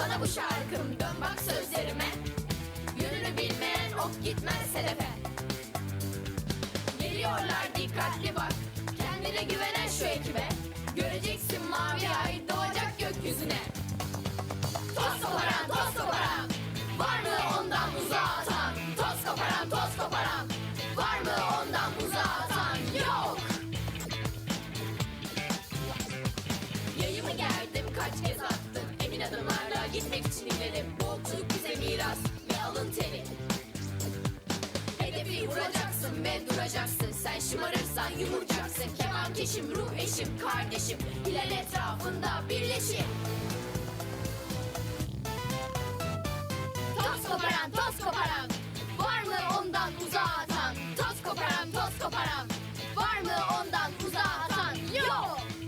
bana bu şarkım Dön bak sözlerime. Yönünü bilmeyen ok gitmez hedefe. Geliyorlar dikkatli bak. Kendine güvenen şu ekibe. Göreceksin mavi ay doğacak gökyüzüne. Toz koparan toz koparan. Var mı ondan uzağa atan? Toz koparan toz koparan. Var mı ondan uzağa atan? Yok. Yayımı gerdim kaç kez attım gitmek için ilerim Bolçuluk bize miras. Ve alın teri. Hedefi vuracaksın ve duracaksın. Sen şımarırsan yumuracaksın Keman keşim, ruh eşim, kardeşim. Hilal etrafında birleşin. Toz koparan, toz koparan. Var mı ondan uzağa atan? Toz koparan, toz koparan. Var mı ondan